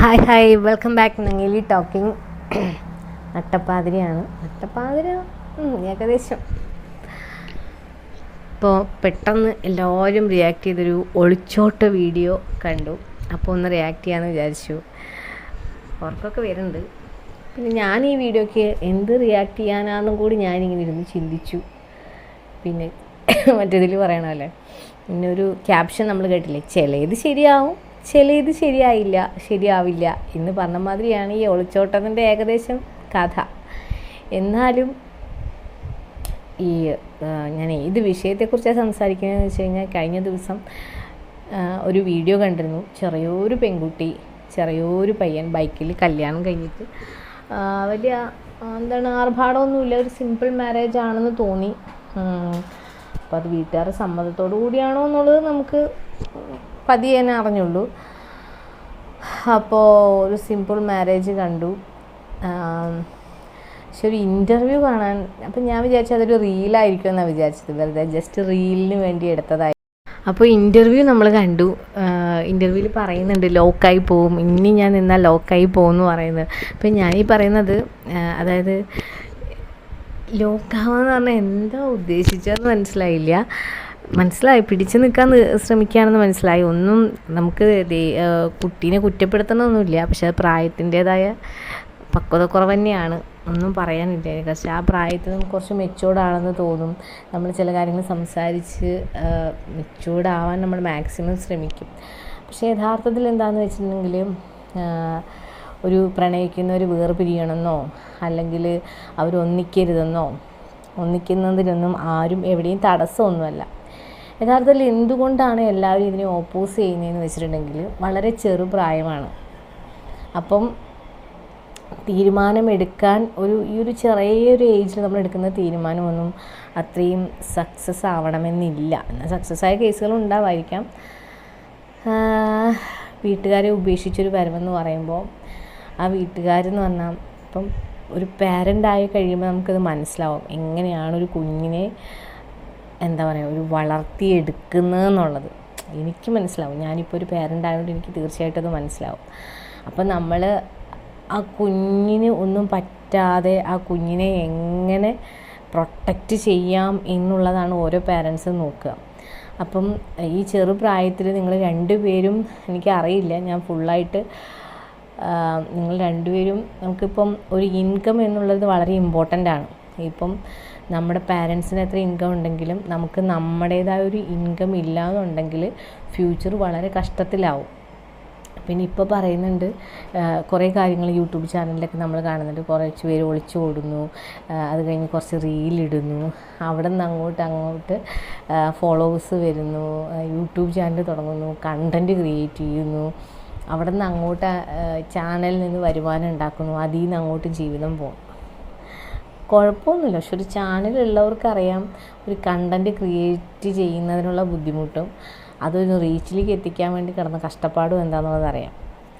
Hi hi. Welcome back Nangeli talking. നട്ടപ്പാതിരിയാണ് നട്ടപ്പാതിര ഏകദേശം. ഇപ്പോൾ പെട്ടെന്ന് എല്ലാവരും റിയാക്ട് ചെയ്തൊരു ഒളിച്ചോട്ട വീഡിയോ കണ്ടു. അപ്പോൾ ഒന്ന് റിയാക്ട് ചെയ്യാമെന്ന് വിചാരിച്ചു. ഉറക്കമൊക്കെ വരുന്നുണ്ട്. പിന്നെ ഞാൻ ഈ വീഡിയോയ്ക്ക് എന്ത് റിയാക്ട് ചെയ്യാനാണെന്നും കൂടി ഞാനിങ്ങനെ ഇരുന്ന് ചിന്തിച്ചു. പിന്നെ മറ്റേതിൽ പറയണമല്ലേ പിന്നെ ഒരു ക്യാപ്ഷൻ നമ്മൾ കേട്ടില്ലേ? ചിലത് ശരിയാവും ചിലത് ശരിയായില്ല ശരിയാവില്ല എന്ന് പറഞ്ഞ മാതിരിയാണ് ഈ ഒളിച്ചോട്ടത്തിന്റെ ഏകദേശം കഥ. എന്നാലും ഈ ഞാൻ ഏത് വിഷയത്തെക്കുറിച്ചാണ് സംസാരിക്കുന്നതെന്ന് വെച്ച് കഴിഞ്ഞാൽ കഴിഞ്ഞ ദിവസം ഒരു വീഡിയോ കണ്ടിരുന്നു. ചെറിയൊരു പെൺകുട്ടി ചെറിയൊരു പയ്യൻ ബൈക്കിൽ കല്യാണം കഴിഞ്ഞിട്ട്. വലിയ എന്താണ് ആർഭാടമൊന്നുമില്ല ഒരു സിമ്പിൾ മാരേജ് ആണെന്ന് തോന്നി. അപ്പോൾ അത് വീട്ടുകാരുടെ സമ്മതത്തോടു കൂടിയാണോ എന്നുള്ളത് നമുക്ക് പതിയെ തന്നെ അറിഞ്ഞുള്ളൂ. അപ്പോൾ ഒരു സിമ്പിൾ മാരേജ് കണ്ടു. പക്ഷെ ഒരു ഇന്റർവ്യൂ കാണാൻ അപ്പം ഞാൻ വിചാരിച്ചത് അതൊരു റീലായിരിക്കും എന്നാണ് വിചാരിച്ചത്. വെറുതെ ജസ്റ്റ് റീലിന് വേണ്ടി എടുത്തതായി. അപ്പോൾ ഇന്റർവ്യൂ നമ്മൾ കണ്ടു. ഇന്റർവ്യൂവിൽ പറയുന്നുണ്ട് ലോക്കായി പോവും. ഇനി ഞാൻ നിന്നാൽ ലോക്കായി പോകും എന്ന് പറയുന്നത്. അപ്പം ഞാൻ ഈ പറയുന്നത് അതായത് അതായത് ലോക്കാവാന്ന് പറഞ്ഞാൽ എന്താ ഉദ്ദേശിച്ചതെന്ന് മനസ്സിലായില്ല. മനസ്സിലായി. പിടിച്ചു നിൽക്കാൻ ശ്രമിക്കുകയാണെന്ന് മനസ്സിലായി. ഒന്നും നമുക്ക് കുട്ടീനെ കുറ്റപ്പെടുത്തണമൊന്നുമില്ല. പക്ഷെ അത് പ്രായത്തിന്റേതായ പക്വത കുറവ് തന്നെയാണ് ഒന്നും പറയാനില്ല. പക്ഷെ ആ പ്രായത്തിൽ നമുക്ക് കുറച്ച് മെച്ചൂർഡാണെന്ന് തോന്നും. നമ്മൾ ചില കാര്യങ്ങൾ സംസാരിച്ച് മെച്ചൂർഡാവാൻ നമ്മൾ മാക്സിമം ശ്രമിക്കും. പക്ഷേ യഥാർത്ഥത്തിൽ എന്താണെന്ന് വെച്ചിട്ടുണ്ടെങ്കിൽ ഒരു പ്രണയിക്കുന്ന ഒരു പ്രണയിക്കുന്നവർ വേർപിരിയണമെന്നോ അല്ലെങ്കിൽ അവരൊന്നിക്കരുതെന്നോ ഒന്നിക്കുന്നതിനൊന്നും ആരും എവിടെയും തടസ്സമൊന്നുമല്ല. യഥാർത്ഥത്തിൽ എന്തുകൊണ്ടാണ് എല്ലാവരും ഇതിനെ ഓപ്പോസ് ചെയ്യുന്നതെന്ന് വെച്ചിട്ടുണ്ടെങ്കിൽ വളരെ ചെറുപ്രായമാണ് അപ്പം തീരുമാനമെടുക്കാൻ ഒരു ഈ ഒരു ചെറിയൊരു ഏജിൽ നമ്മൾ എടുക്കുന്ന തീരുമാനമൊന്നും അത്രയും സക്സസ് ആവണമെന്നില്ല. എന്നാൽ സക്സസ് ആയ കേസുകൾ ഉണ്ടാവായിരിക്കാം. വീട്ടുകാരെ ഉപേക്ഷിച്ചൊരു വരവെന്ന് പറയുമ്പോൾ ആ വീട്ടുകാരെന്ന് പറഞ്ഞാൽ ഇപ്പം ഒരു പാരന്റായി കഴിയുമ്പോൾ നമുക്കത് മനസ്സിലാവും. എങ്ങനെയാണ് ഒരു കുഞ്ഞിനെ എന്താ പറയുക ഒരു വളർത്തിയെടുക്കുന്നതെന്നുള്ളത്. എനിക്ക് മനസ്സിലാവും. ഞാനിപ്പോൾ ഒരു പേരന്റ് ആയതുകൊണ്ട് എനിക്ക് തീർച്ചയായിട്ടും അത് മനസ്സിലാവും. അപ്പം നമ്മൾ ആ കുഞ്ഞിന് ഒന്നും പറ്റാതെ ആ കുഞ്ഞിനെ എങ്ങനെ പ്രൊട്ടക്റ്റ് ചെയ്യാം എന്നുള്ളതാണ് ഓരോ പേരൻസും നോക്കുക. അപ്പം ഈ ചെറുപ്രായത്തിൽ നിങ്ങൾ രണ്ടുപേരും എനിക്കറിയില്ല ഞാൻ ഫുള്ളായിട്ട് നിങ്ങൾ രണ്ടുപേരും നമുക്കിപ്പം ഒരു ഇൻകം എന്നുള്ളത് വളരെ ഇമ്പോർട്ടന്റ് ആണ്. ഇപ്പം നമ്മുടെ പാരൻസിന് എത്ര ഇൻകം ഉണ്ടെങ്കിലും നമുക്ക് നമ്മുടേതായ ഒരു ഇൻകം ഇല്ലാന്നുണ്ടെങ്കിൽ ഫ്യൂച്ചർ വളരെ കഷ്ടത്തിലാവും. പിന്നെ ഇപ്പോൾ പറയുന്നുണ്ട് കുറേ കാര്യങ്ങൾ യൂട്യൂബ് ചാനലിലൊക്കെ നമ്മൾ കാണുന്നുണ്ട്. കുറച്ച് പേര് ഒളിച്ചു ഓടുന്നു അത് കഴിഞ്ഞ് കുറച്ച് റീലിടുന്നു അവിടെ നിന്ന് അങ്ങോട്ട് അങ്ങോട്ട് ഫോളോവേഴ്സ് വരുന്നു യൂട്യൂബ് ചാനൽ തുടങ്ങുന്നു കണ്ടന്റ് ക്രിയേറ്റ് ചെയ്യുന്നു. അവിടെ നിന്ന് അങ്ങോട്ട് ചാനലിൽ നിന്ന് വരുമാനം ഉണ്ടാക്കുന്നു. അതിൽ നിന്ന് അങ്ങോട്ട് ജീവിതം പോകും കുഴപ്പമൊന്നുമില്ല. പക്ഷെ ഒരു ചാനലുള്ളവർക്കറിയാം ഒരു കണ്ടന്റ് ക്രിയേറ്റ് ചെയ്യുന്നതിനുള്ള ബുദ്ധിമുട്ടും അതൊരു റീച്ചിലേക്ക് എത്തിക്കാൻ വേണ്ടി കിടന്ന കഷ്ടപ്പാടും എന്താണെന്നുള്ളത് അറിയാം.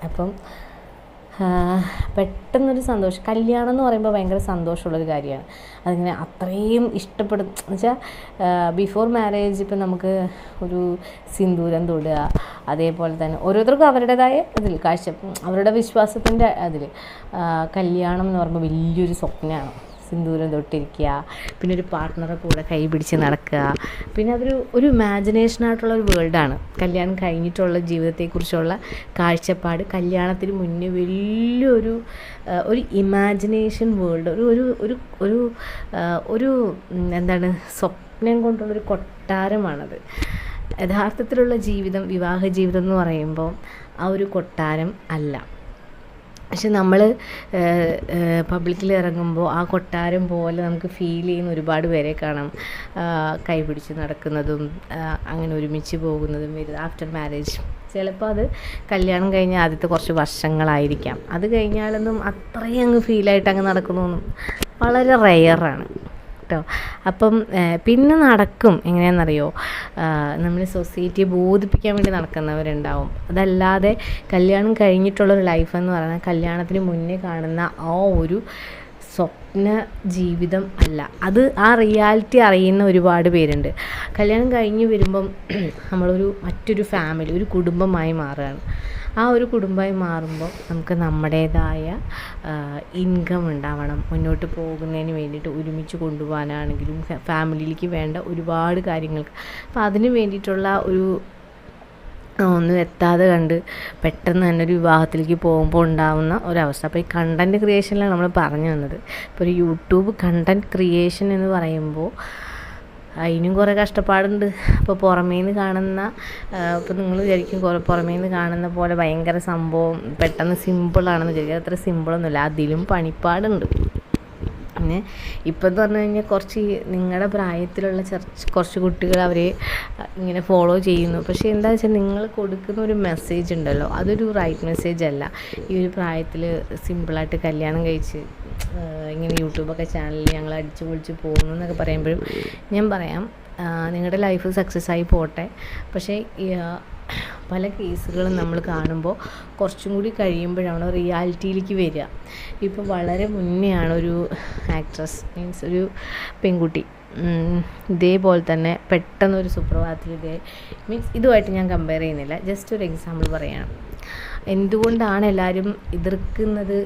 അപ്പം പെട്ടെന്നൊരു സന്തോഷം കല്യാണം എന്ന് പറയുമ്പോൾ ഭയങ്കര സന്തോഷമുള്ളൊരു കാര്യമാണ്. അതിങ്ങനെ അത്രയും ഇഷ്ടപ്പെടും. എന്ന് വെച്ചാൽ ബിഫോർ മാരേജ് ഇപ്പം നമുക്ക് ഒരു സിന്ദൂരം തൊടുക അതേപോലെ തന്നെ ഓരോരുത്തർക്കും അവരുടേതായ ഇതിൽ കാഴ്ച അവരുടെ വിശ്വാസത്തിന്റെ അതിൽ കല്യാണം എന്ന് പറയുമ്പോൾ വലിയൊരു സ്വപ്നമാണ്. സിന്ദൂരം തൊട്ടിരിക്കുക പിന്നെ ഒരു പാർട്ട്ണറെ കൂടെ കൈ പിടിച്ച് നടക്കുക. പിന്നെ അതൊരു ഒരു ഇമാജിനേഷനായിട്ടുള്ള ഒരു വേൾഡാണ് കല്യാണം കഴിഞ്ഞിട്ടുള്ള ജീവിതത്തെക്കുറിച്ചുള്ള കാഴ്ചപ്പാട് കല്യാണത്തിന് മുന്നേ വലിയൊരു ഒരു ഇമാജിനേഷൻ വേൾഡ് ഒരു ഒരു ഒരു ഒരു ഒരു എന്താണ് സ്വപ്നം കൊണ്ടുള്ളൊരു കൊട്ടാരമാണത്. യഥാർത്ഥത്തിലുള്ള ജീവിതം വിവാഹ ജീവിതം എന്ന് പറയുമ്പോൾ ആ ഒരു കൊട്ടാരം അല്ല. പക്ഷെ നമ്മൾ പബ്ലിക്കിൽ ഇറങ്ങുമ്പോൾ ആ കൊട്ടാരം പോലെ നമുക്ക് ഫീൽ ചെയ്യുന്ന ഒരുപാട് പേരെ കാണാം. കൈ പിടിച്ച് നടക്കുന്നതും അങ്ങനെ ഒരുമിച്ച് പോകുന്നതും വരുന്നത് ആഫ്റ്റർ മാരേജ് ചിലപ്പോൾ അത് കല്യാണം കഴിഞ്ഞ ആദ്യത്തെ കുറച്ച് വർഷങ്ങളായിരിക്കാം. അത് കഴിഞ്ഞാലൊന്നും അത്രയും അങ്ങ് ഫീലായിട്ട് അങ്ങ് നടക്കുന്നതൊന്നും വളരെ റെയറാണ് കേട്ടോ. അപ്പം പിന്നെ നടക്കും. എങ്ങനെയാണെന്നറിയോ? നമ്മൾ സൊസൈറ്റിയെ ബോധിപ്പിക്കാൻ വേണ്ടി നടക്കുന്നവരുണ്ടാവും. അതല്ലാതെ കല്യാണം കഴിഞ്ഞിട്ടുള്ളൊരു ലൈഫ് എന്ന് പറയുന്നത് കല്യാണത്തിന് മുന്നേ കാണുന്ന ആ ഒരു സ്വപ്ന ജീവിതം അല്ല. അത് ആ റിയാലിറ്റി അറിയുന്ന ഒരുപാട് പേരുണ്ട്. കല്യാണം കഴിഞ്ഞ് വരുമ്പം നമ്മളൊരു മറ്റൊരു ഫാമിലി ഒരു കുടുംബമായി മാറുകയാണ്. ആ ഒരു കുടുംബമായി മാറുമ്പോൾ നമുക്ക് നമ്മുടേതായ ഇൻകം ഉണ്ടാവണം. മുന്നോട്ട് പോകുന്നതിന് വേണ്ടിയിട്ട് ഒരുമിച്ച് കൊണ്ടുപോകാനാണെങ്കിലും ഫാമിലിയിലേക്ക് വേണ്ട ഒരുപാട് കാര്യങ്ങൾക്ക്. അപ്പോൾ അതിന് വേണ്ടിയിട്ടുള്ള ഒരു ഒന്നും എത്താതെ കണ്ട് പെട്ടെന്ന് തന്നെ ഒരു വിവാഹത്തിലേക്ക് പോകുമ്പോൾ ഉണ്ടാകുന്ന ഒരവസ്ഥ. അപ്പോൾ ഈ കണ്ടന്റ് ക്രിയേഷനിലാണ് നമ്മൾ പറഞ്ഞു വന്നത്. ഇപ്പോൾ ഒരു യൂട്യൂബ് കണ്ടന്റ് ക്രിയേഷൻ എന്ന് പറയുമ്പോൾ അതിനും കുറേ കഷ്ടപ്പാടുണ്ട്. അപ്പോൾ പുറമേ നിന്ന് കാണുന്ന ഇപ്പോൾ നിങ്ങൾ വിചാരിക്കും പുറമേ നിന്ന് കാണുന്ന പോലെ ഭയങ്കര സംഭവം പെട്ടെന്ന് സിമ്പിളാണെന്ന് വിചാരിക്കും. അത്ര സിമ്പിളൊന്നുമില്ല അതിലും പണിപ്പാടുണ്ട്. ഇപ്പം എന്ന് പറഞ്ഞു കഴിഞ്ഞാൽ കുറച്ച് നിങ്ങളുടെ പ്രായത്തിലുള്ള കുറച്ച് കുട്ടികൾ അവരെ ഇങ്ങനെ ഫോളോ ചെയ്യുന്നു. പക്ഷേ എന്താ വെച്ചാൽ നിങ്ങൾ കൊടുക്കുന്ന ഒരു മെസ്സേജ് ഉണ്ടല്ലോ അതൊരു റൈറ്റ് മെസ്സേജ് അല്ല. ഈ ഒരു പ്രായത്തിൽ സിമ്പിളായിട്ട് കല്യാണം കഴിച്ച് ഇങ്ങനെ യൂട്യൂബൊക്കെ ചാനലിൽ ഞങ്ങൾ അടിച്ചു പൊളിച്ച് പോകുന്നു എന്നൊക്കെ പറയുമ്പോഴും ഞാൻ പറയാം നിങ്ങളുടെ ലൈഫ് സക്സസ് ആയി പോട്ടെ. പക്ഷേ പല കേസുകളും നമ്മൾ കാണുമ്പോൾ കുറച്ചും കൂടി കഴിയുമ്പോഴാണ് റിയാലിറ്റിയിലേക്ക് വരിക. ഇപ്പോൾ വളരെ മുന്നെയാണ് ഒരു ആക്ട്രസ് മീൻസ് ഒരു പെൺകുട്ടി ഇതേപോലെ തന്നെ പെട്ടെന്നൊരു സുപ്രഭാതത്തിൽ ഇതേ മീൻസ് ഇതുമായിട്ട് ഞാൻ കമ്പയർ ചെയ്യുന്നില്ല. ജസ്റ്റ് ഒരു എക്സാമ്പിൾ പറയുകയാണ് എന്തുകൊണ്ടാണ് എല്ലാവരും എതിർക്കുന്നത്?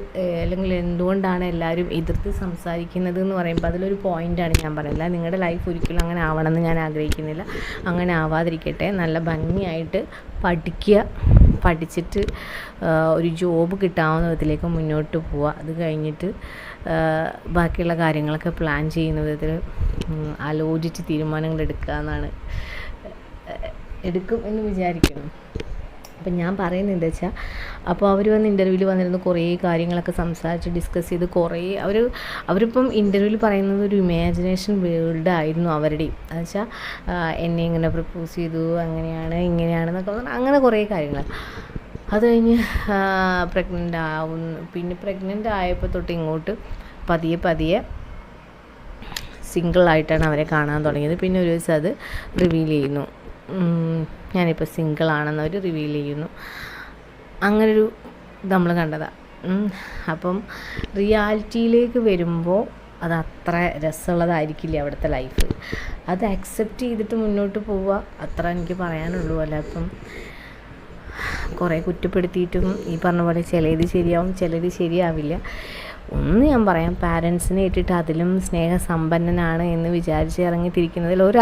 അല്ലെങ്കിൽ എന്തുകൊണ്ടാണ് എല്ലാവരും എതിർത്ത് സംസാരിക്കുന്നത് എന്ന് പറയുമ്പോൾ അതിലൊരു പോയിന്റാണ് ഞാൻ പറയുന്നത്. നിങ്ങളുടെ ലൈഫ് ഒരിക്കലും അങ്ങനെ ആവണമെന്ന് ഞാൻ ആഗ്രഹിക്കുന്നില്ല. അങ്ങനെ ആവാതിരിക്കട്ടെ. നല്ല ഭംഗിയായിട്ട് പഠിക്കുക. പഠിച്ചിട്ട് ഒരു ജോബ് കിട്ടാവുന്ന വിധത്തിലേക്ക് മുന്നോട്ട് പോവുക. അത് കഴിഞ്ഞിട്ട് ബാക്കിയുള്ള കാര്യങ്ങളൊക്കെ പ്ലാൻ ചെയ്യുന്ന വിധത്തിൽ ആലോചിച്ച് തീരുമാനങ്ങൾ എടുക്കുക എന്നാണ് എടുക്കും എന്ന് വിചാരിക്കുന്നു. അപ്പം ഞാൻ പറയുന്നത് എന്താ വെച്ചാൽ അപ്പോൾ അവർ വന്ന് ഇന്റർവ്യൂവിൽ വന്നിരുന്നു കുറേ കാര്യങ്ങളൊക്കെ സംസാരിച്ച് ഡിസ്കസ് ചെയ്ത് കുറേ അവർ അവരിപ്പം ഇന്റർവ്യൂവിൽ പറയുന്നത് ഒരു ഇമാജിനേഷൻ വേൾഡ് ആയിരുന്നു അവരുടെയും എന്ന് വെച്ചാൽ എന്നെ ഇങ്ങനെ പ്രപ്പോസ് ചെയ്തു അങ്ങനെയാണ് ഇങ്ങനെയാണെന്നൊക്കെ പറഞ്ഞാൽ അങ്ങനെ കുറേ കാര്യങ്ങൾ അത് കഴിഞ്ഞ് പ്രഗ്നന്റ് ആവുന്നു. പിന്നെ പ്രഗ്നന്റ് ആയപ്പോൾ തൊട്ട് ഇങ്ങോട്ട് പതിയെ പതിയെ സിംഗിളായിട്ടാണ് അവരെ കാണാൻ തുടങ്ങിയത്. പിന്നെ ഒരു ദിവസം അത് റിവീൽ ചെയ്യുന്നു. ഞാനിപ്പോൾ സിംഗിൾ ആണെന്ന് അവർ റിവീൽ ചെയ്യുന്നു. അങ്ങനൊരു നമ്മൾ കണ്ടതാണ് അപ്പം റിയാലിറ്റിയിലേക്ക് വരുമ്പോൾ അത് അത്ര രസമുള്ളതായിരിക്കില്ല അവിടുത്തെ ലൈഫ് അത് അക്സെപ്റ്റ് ചെയ്തിട്ട് മുന്നോട്ട് പോവുക അത്ര എനിക്ക് പറയാനുള്ളൂ. അല്ല അപ്പം കുറേ കുറ്റപ്പെടുത്തിയിട്ടും ഈ പറഞ്ഞ പോലെ ചിലത് ശരിയാവും ചിലത് ശരിയാവില്ല. ഒന്ന് ഞാൻ പറയാം പാരൻസിനെ ഇട്ടിട്ട് അതിലും സ്നേഹസമ്പന്നനാണ് എന്ന് വിചാരിച്ച് ഇറങ്ങിത്തിരിക്കുന്നതിൽ ഒരു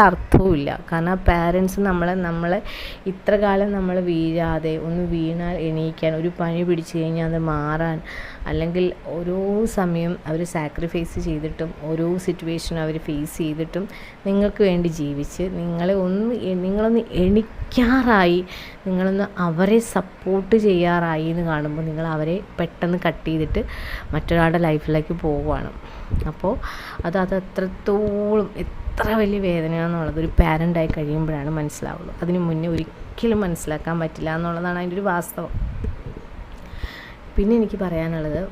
ഇല്ല. കാരണം പാരൻസ് നമ്മളെ നമ്മളെ ഇത്ര കാലം നമ്മൾ വീഴാതെ ഒന്ന് വീണാൽ എണീക്കാൻ ഒരു പണി പിടിച്ചു കഴിഞ്ഞാൽ അത് മാറാൻ അല്ലെങ്കിൽ ഓരോ സമയം അവർ സാക്രിഫൈസ് ചെയ്തിട്ടും ഓരോ സിറ്റുവേഷൻ അവർ ഫേസ് ചെയ്തിട്ടും നിങ്ങൾക്ക് വേണ്ടി ജീവിച്ച് നിങ്ങളെ ഒന്ന് നിങ്ങളൊന്ന് എണിക്കാറായി നിങ്ങളൊന്ന് അവരെ സപ്പോർട്ട് ചെയ്യാറായി എന്ന് കാണുമ്പോൾ നിങ്ങൾ അവരെ പെട്ടെന്ന് കട്ട് ചെയ്തിട്ട് മറ്റൊരാളുടെ ലൈഫിലേക്ക് പോവുകയാണ്. അപ്പോൾ അത് അത് എത്രത്തോളം എത്ര വലിയ വേദനയാണെന്നുള്ളത് ഒരു പാരന്റായി കഴിയുമ്പോഴാണ് മനസ്സിലാവുള്ളൂ അതിന് മുന്നേ ഒരിക്കലും മനസ്സിലാക്കാൻ പറ്റില്ല എന്നുള്ളതാണ് അതിന്റെ ഒരു വാസ്തവം. പിന്നെ എനിക്ക് പറയാനുള്ളത്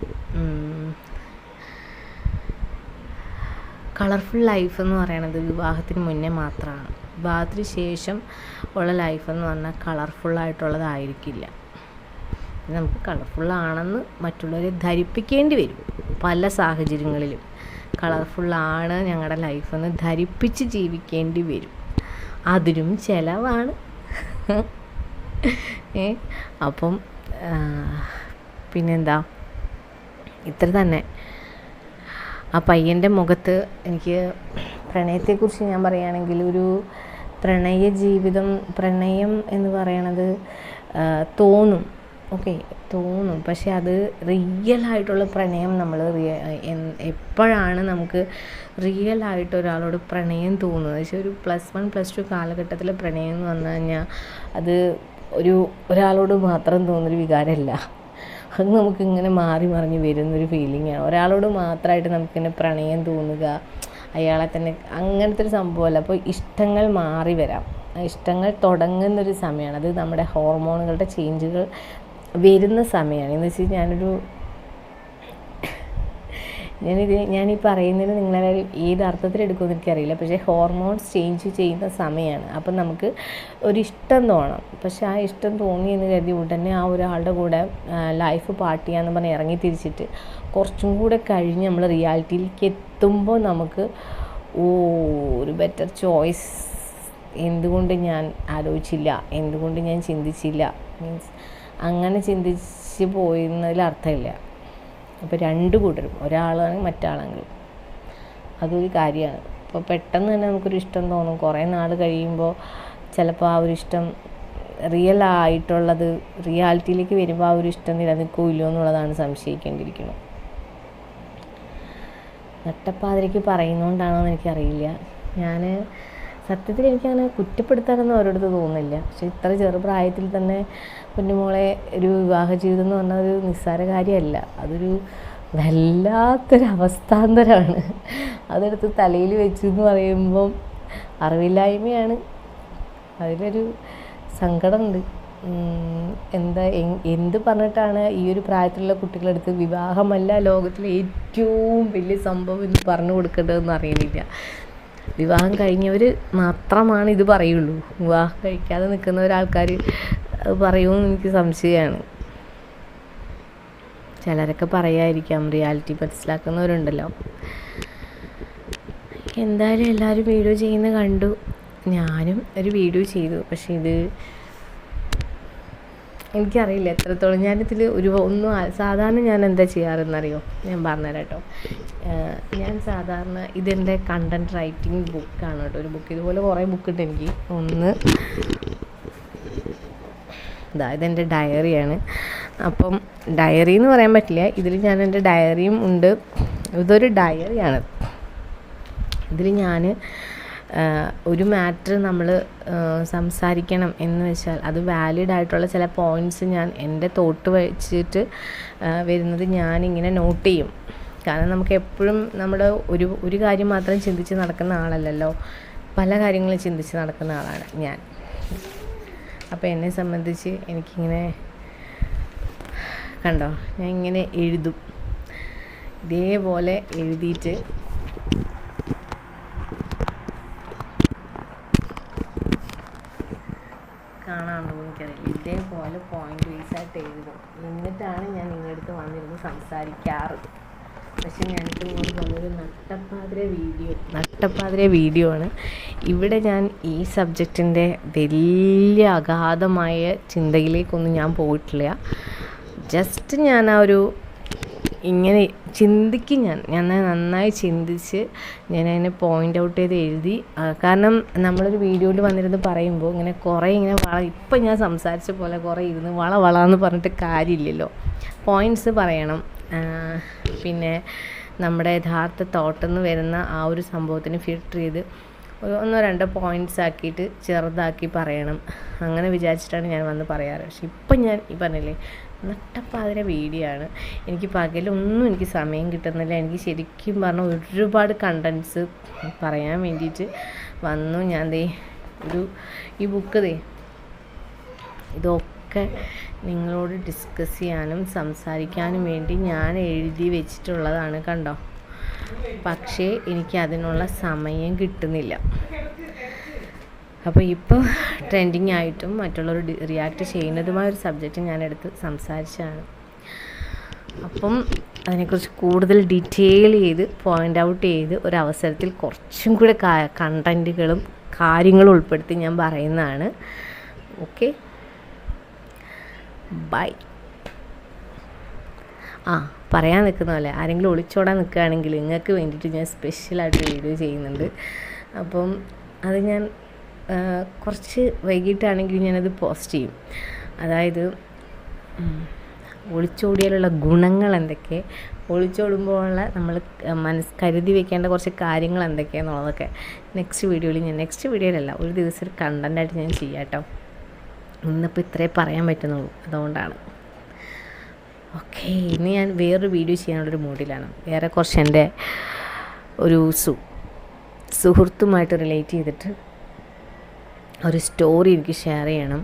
കളർഫുൾ ലൈഫ് എന്ന് പറയണത് വിവാഹത്തിന് മുന്നേ മാത്രമാണ്. വിവാഹത്തിന് ശേഷം ഉള്ള ലൈഫ് എന്ന് പറഞ്ഞാൽ കളർഫുള്ളായിട്ടുള്ളതായിരിക്കില്ല നമുക്ക് കളർഫുള്ളാണെന്ന് മറ്റുള്ളവരെ ധരിപ്പിക്കേണ്ടി വരും. പല സാഹചര്യങ്ങളിലും കളർഫുള്ളാണ് ഞങ്ങളുടെ ലൈഫെന്ന് ധരിപ്പിച്ച് ജീവിക്കേണ്ടി വരും. അതിനും ചിലവാണ്. ഏ അപ്പം പിന്നെന്താ? ഇത്ര തന്നെ. ആ പയ്യന്റെ മുഖത്ത് എനിക്ക് പ്രണയത്തെക്കുറിച്ച് ഞാൻ പറയുകയാണെങ്കിൽ ഒരു പ്രണയ ജീവിതം പ്രണയം എന്ന് പറയണത് തോന്നും. ഓക്കെ തോന്നും പക്ഷേ അത് റിയൽ ആയിട്ടുള്ള പ്രണയം നമ്മൾ എപ്പോഴാണ് നമുക്ക് റിയൽ ആയിട്ട് ഒരാളോട് പ്രണയം തോന്നുന്നത്? പക്ഷേ ഒരു പ്ലസ് വൺ പ്ലസ് ടു കാലഘട്ടത്തിലെ പ്രണയം എന്ന് പറഞ്ഞു കഴിഞ്ഞാൽ അത് ഒരു ഒരാളോട് മാത്രം തോന്നുന്നൊരു വികാരമല്ല. അത് നമുക്കിങ്ങനെ മാറി മറിഞ്ഞ് വരുന്നൊരു ഫീലിങ്ങാണ് ഒരാളോട് മാത്രമായിട്ട് നമുക്കിങ്ങനെ പ്രണയം തോന്നുക അയാളെ തന്നെ അങ്ങനത്തെ ഒരു സംഭവമല്ല. അപ്പോൾ ഇഷ്ടങ്ങൾ മാറി വരാം. ഇഷ്ടങ്ങൾ തുടങ്ങുന്നൊരു സമയമാണ് അത് നമ്മുടെ ഹോർമോണുകളുടെ ചേഞ്ചുകൾ വരുന്ന സമയമാണ്. എന്ന് വെച്ചാൽ ഞാനൊരു ഞാനിത് ഞാൻ ഈ പറയുന്നതിന് നിങ്ങളെല്ലാവരും ഏത് അർത്ഥത്തിൽ എടുക്കുമെന്ന് എനിക്കറിയില്ല. പക്ഷേ ഹോർമോൺസ് ചേഞ്ച് ചെയ്യുന്ന സമയമാണ്. അപ്പം നമുക്ക് ഒരു ഇഷ്ടം തോന്നണം. പക്ഷേ ആ ഇഷ്ടം തോന്നി എന്ന് കരുതി ഉടനെ ആ ഒരാളുടെ കൂടെ ലൈഫ് പാർട്ട് പറഞ്ഞ് ഇറങ്ങി തിരിച്ചിട്ട് കുറച്ചും കൂടെ കഴിഞ്ഞ് നമ്മൾ റിയാലിറ്റിയിലേക്ക് എത്തുമ്പോൾ നമുക്ക് ഓ ഒരു ബെറ്റർ ചോയ്സ് എന്തുകൊണ്ട് ഞാൻ ആലോചിച്ചില്ല? എന്തുകൊണ്ട് ഞാൻ ചിന്തിച്ചില്ല? മീൻസ് അങ്ങനെ ചിന്തിച്ച് പോയിരുന്നതിൽ അർത്ഥമില്ല. അപ്പോൾ രണ്ട് കൂട്ടരും ഒരാളാണെങ്കിൽ മറ്റാളെങ്കിലും അതൊരു കാര്യമാണ്. അപ്പോൾ പെട്ടെന്ന് തന്നെ നമുക്കൊരു ഇഷ്ടം തോന്നും. കുറേ നാൾ കഴിയുമ്പോൾ ചിലപ്പോൾ ആ ഒരു ഇഷ്ടം റിയൽ ആയിട്ടുള്ളത് റിയാലിറ്റിയിലേക്ക് വരുമ്പോൾ ആ ഒരു ഇഷ്ടം നിലനിൽക്കില്ലോ എന്നുള്ളതാണ് സംശയിക്കേണ്ടിയിരിക്കുന്നത്. നട്ടപ്പാതിരയ്ക്ക് പറയുന്നതുകൊണ്ടാണോ എന്ന് എനിക്കറിയില്ല. ഞാൻ സത്യത്തിൽ എനിക്കങ്ങനെ കുറ്റപ്പെടുത്താനൊന്നും അവരോട് തോന്നുന്നില്ല. പക്ഷെ ഇത്ര ചെറുപ്രായത്തിൽ തന്നെ കുഞ്ഞുമോളെ ഒരു വിവാഹ ജീവിതം എന്ന് പറഞ്ഞാൽ ഒരു നിസ്സാര കാര്യമല്ല. അതൊരു വല്ലാത്തൊരു അവസ്ഥാന്തരമാണ് അതെടുത്ത് തലയിൽ വെച്ചു എന്ന് പറയുമ്പം അറിവില്ലായ്മയാണ്. അതിലൊരു സങ്കടമുണ്ട്. എന്താ എന്ത് പറഞ്ഞിട്ടാണ് ഈ ഒരു പ്രായത്തിലുള്ള കുട്ടികളെടുത്ത് വിവാഹമല്ല ലോകത്തിലെ ഏറ്റവും വലിയ സംഭവം എന്ന് പറഞ്ഞു കൊടുക്കേണ്ടതെന്ന് അറിയുന്നില്ല. വിവാഹം കഴിഞ്ഞവർ മാത്രമാണ് ഇത് പറയുള്ളൂ. വിവാഹം കഴിക്കാതെ നിൽക്കുന്ന ഒരാൾക്കാർ പറയുമെന്ന് എനിക്ക് സംശയമാണ്. ചിലരൊക്കെ പറയായിരിക്കാം റിയാലിറ്റി മനസ്സിലാക്കുന്നവരുണ്ടല്ലോ. എന്തായാലും എല്ലാവരും വീഡിയോ ചെയ്യുന്ന കണ്ടു. ഞാനും ഒരു വീഡിയോ ചെയ്തു. പക്ഷേ ഇത് എനിക്കറിയില്ല എത്രത്തോളം. ഞാനിതിൽ ഒരു ഒന്നും സാധാരണ ഞാൻ എന്താ ചെയ്യാറെന്നറിയോ ഞാൻ പറഞ്ഞുതരാം കേട്ടോ. ഞാൻ സാധാരണ ഇതെന്റെ കണ്ടന്റ് റൈറ്റിംഗ് ബുക്കാണ് കേട്ടോ. ഒരു ബുക്ക് ഇതുപോലെ കുറേ ബുക്ക് ഉണ്ട് എനിക്ക്. ഒന്ന് ഇതാ ഇതെന്റെ ഡയറിയാണ് അപ്പം ഡയറി എന്ന് പറയാൻ പറ്റില്ല. ഇതിൽ ഞാൻ എന്റെ ഡയറിയും ഉണ്ട്. ഇതൊരു ഡയറിയാണ് ഇതിൽ ഞാൻ ഒരു മാറ്റർ നമ്മൾ സംസാരിക്കണം എന്ന് വെച്ചാൽ അത് വാലിഡ് ആയിട്ടുള്ള ചില പോയിന്റ്സ് ഞാൻ എന്റെ തോട്ട് വെച്ചിട്ട് വരുന്നത് ഞാനിങ്ങനെ നോട്ട് ചെയ്യും. കാരണം നമുക്ക് എപ്പോഴും നമ്മുടെ ഒരു ഒരു കാര്യം മാത്രം ചിന്തിച്ച് നടക്കുന്ന ആളല്ലല്ലോ. പല കാര്യങ്ങളും ചിന്തിച്ച് നടക്കുന്ന ആളാണ് ഞാൻ. അപ്പോൾ എന്നെ സംബന്ധിച്ച് എനിക്കിങ്ങനെ കണ്ടോ? ഞാൻ ഇങ്ങനെ എഴുതും. ഇതേപോലെ എഴുതിയിട്ട് കാണാണ്ടോ എനിക്കറിയില്ല. ഇതേപോലെ പോയിന്റ് വൈസ് ആയിട്ട് എഴുതും. എന്നിട്ടാണ് ഞാൻ നിങ്ങളുടെ അടുത്ത് വന്നിരുന്ന് സംസാരിക്കാറ്. പക്ഷെ ഞാനിപ്പോൾ ഇങ്ങോട്ട് വന്നൊരു നട്ടപ്പാതിരെ വീഡിയോ നട്ടപ്പാതിര വീഡിയോ ആണ്. ഇവിടെ ഞാൻ ഈ സബ്ജക്റ്റിന്റെ വലിയ അഗാധമായ ചിന്തയിലേക്കൊന്നും ഞാൻ പോയിട്ടില്ല. ജസ്റ്റ് ഞാൻ ആ ഒരു ഇങ്ങനെ ചിന്തിക്കും ഞാൻ. ഞാൻ നന്നായി ചിന്തിച്ച് ഞാൻ അതിനെ പോയിന്റ് ഔട്ട് ചെയ്ത് എഴുതി. കാരണം നമ്മളൊരു വീഡിയോയിൽ വന്നിരുന്ന് പറയുമ്പോൾ ഇങ്ങനെ കുറേ ഇങ്ങനെ വള ഇപ്പം ഞാൻ സംസാരിച്ച പോലെ കുറേ ഇരുന്ന് വള വള എന്ന് പറഞ്ഞിട്ട് കാര്യമില്ലല്ലോ. പോയിന്റ്സ് പറയണം. പിന്നെ നമ്മുടെ യഥാർത്ഥ തോട്ടെന്ന് വരുന്ന ആ ഒരു സംഭവത്തിന് ഫിൽട്ടർ ചെയ്ത് ഒന്നോ രണ്ടോ പോയിന്റ്സ് ആക്കിയിട്ട് ചെറുതാക്കി പറയണം. അങ്ങനെ വിചാരിച്ചിട്ടാണ് ഞാൻ വന്ന് പറയാറ്. പക്ഷെ ഇപ്പം ഞാൻ ഈ പറഞ്ഞില്ലേ നട്ടപ്പാതിര വീഡിയോ ആണ് എനിക്ക് പകലൊന്നും എനിക്ക് സമയം കിട്ടുന്നില്ല. എനിക്ക് ശരിക്കും പറഞ്ഞാൽ ഒരുപാട് കണ്ടൻസ് പറയാൻ വേണ്ടിയിട്ട് വന്നു. ഞാൻ ദേ ഒരു ഈ ബുക്ക് ദേ ഇതൊക്കെ നിങ്ങളോട് ഡിസ്കസ് ചെയ്യാനും സംസാരിക്കാനും വേണ്ടി ഞാൻ എഴുതി വെച്ചിട്ടുള്ളതാണ് കണ്ടോ? പക്ഷേ എനിക്ക് അതിനുള്ള സമയം കിട്ടുന്നില്ല. അപ്പോൾ ഇപ്പോൾ ട്രെൻഡിങ് ആയിട്ടും മറ്റുള്ളവർ റിയാക്ട് ചെയ്യുന്നതുമായ ഒരു സബ്ജക്റ്റ് ഞാനെടുത്ത് സംസാരിച്ചതാണ്. അപ്പം അതിനെക്കുറിച്ച് കൂടുതൽ ഡീറ്റെയിൽ ചെയ്ത് പോയിന്റ് ഔട്ട് ചെയ്ത് ഒരു അവസരത്തിൽ കുറച്ചും കൂടെ കണ്ടന്റുകളും കാര്യങ്ങളും ഉൾപ്പെടുത്തി ഞാൻ പറയുന്നതാണ്. Okay bye. ആ പറയാൻ നിൽക്കുന്ന പോലെ ആരെങ്കിലും ഒളിച്ചോടാൻ നിൽക്കുകയാണെങ്കിൽ നിങ്ങൾക്ക് വേണ്ടിയിട്ട് ഞാൻ സ്പെഷ്യലായിട്ട് വീഡിയോ ചെയ്യുന്നുണ്ട്. അപ്പം അത് ഞാൻ കുറച്ച് വൈകിട്ടാണെങ്കിൽ ഞാനത് പോസ്റ്റ് ചെയ്യും. അതായത് ഒളിച്ചോടിയാലുള്ള ഗുണങ്ങൾ എന്തൊക്കെ? ഒളിച്ചോടുമ്പോഴുള്ള നമ്മൾ മനസ്സ് കരുതി വെക്കേണ്ട കുറച്ച് കാര്യങ്ങൾ എന്തൊക്കെയാണെന്നുള്ളതൊക്കെ നെക്സ്റ്റ് വീഡിയോയിൽ ഞാൻ നെക്സ്റ്റ് വീഡിയോയിലല്ല ഒരു ദിവസം ഒരു കണ്ടന്റായിട്ട് ഞാൻ ചെയ്യാം കേട്ടോ. ഇന്നിപ്പോൾ ഇത്രേ പറയാൻ പറ്റുന്നുള്ളൂ. അതുകൊണ്ടാണ്. ഓക്കെ ഇനി ഞാൻ വേറൊരു വീഡിയോ ചെയ്യാനുള്ളൊരു മൂഡിലാണ്. വേറെ കുറച്ച് എന്റെ ഒരു സു സുഹൃത്തുമായിട്ട് റിലേറ്റ് ചെയ്തിട്ട് ഒരു സ്റ്റോറി എനിക്ക് ഷെയർ ചെയ്യണം.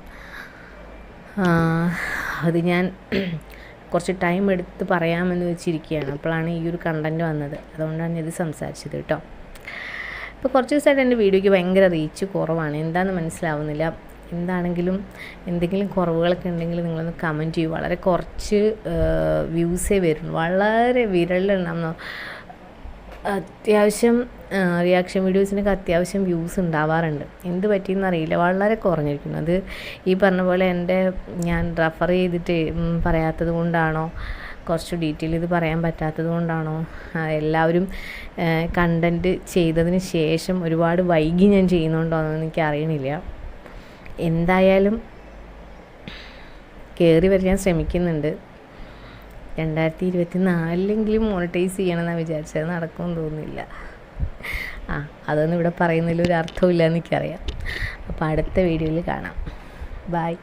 അത് ഞാൻ കുറച്ച് ടൈം എടുത്ത് പറയാമെന്ന് വെച്ചിരിക്കുകയാണ്. അപ്പോഴാണ് ഈ ഒരു കണ്ടന്റ് വന്നത്. അതുകൊണ്ടാണ് ഇത് സംസാരിച്ചത് കേട്ടോ. ഇപ്പോൾ കുറച്ച് ദിവസമായിട്ട് എന്റെ വീഡിയോയ്ക്ക് ഭയങ്കര റീച്ച് കുറവാണ്. എന്താണെന്ന് മനസ്സിലാവുന്നില്ല. എന്താണെങ്കിലും എന്തെങ്കിലും കുറവുകളൊക്കെ ഉണ്ടെങ്കിൽ നിങ്ങളൊന്ന് കമന്റ് ചെയ്യൂ. വളരെ കുറച്ച് വ്യൂസേ വരുന്നു. വളരെ വിരലിലുണ്ടാകുന്ന അത്യാവശ്യം റിയാക്ഷൻ വീഡിയോസിനൊക്കെ അത്യാവശ്യം വ്യൂസ് ഉണ്ടാവാറുണ്ട്. എന്ത് പറ്റിയെന്ന് അറിയില്ല. വളരെ കുറഞ്ഞിരിക്കുന്നു. അത് ഈ പറഞ്ഞ പോലെ എന്റെ ഞാൻ റെഫർ ചെയ്തിട്ട് പറയാത്തത് കൊണ്ടാണോ? കുറച്ച് ഡീറ്റെയിൽ ഇത് പറയാൻ പറ്റാത്തത് കൊണ്ടാണോ? എല്ലാവരും കണ്ടന്റ് ചെയ്തതിന് ശേഷം ഒരുപാട് വൈകി ഞാൻ ചെയ്യുന്നുണ്ടോ എന്ന് എനിക്ക് അറിയണില്ല എന്തായാലും കയറി വരാൻ ശ്രമിക്കുന്നുണ്ട്. രണ്ടായിരത്തി ഇരുപത്തി നാലിലെങ്കിലും മോണിറ്റൈസ് ചെയ്യണമെന്നാണ് വിചാരിച്ചത് നടക്കുമെന്ന് തോന്നുന്നില്ല. ആ അതൊന്നും ഇവിടെ പറയുന്നതിൽ ഒരു അർത്ഥമില്ല എന്ന് എനിക്കറിയാം. അപ്പോൾ അടുത്ത വീഡിയോയിൽ കാണാം. ബൈ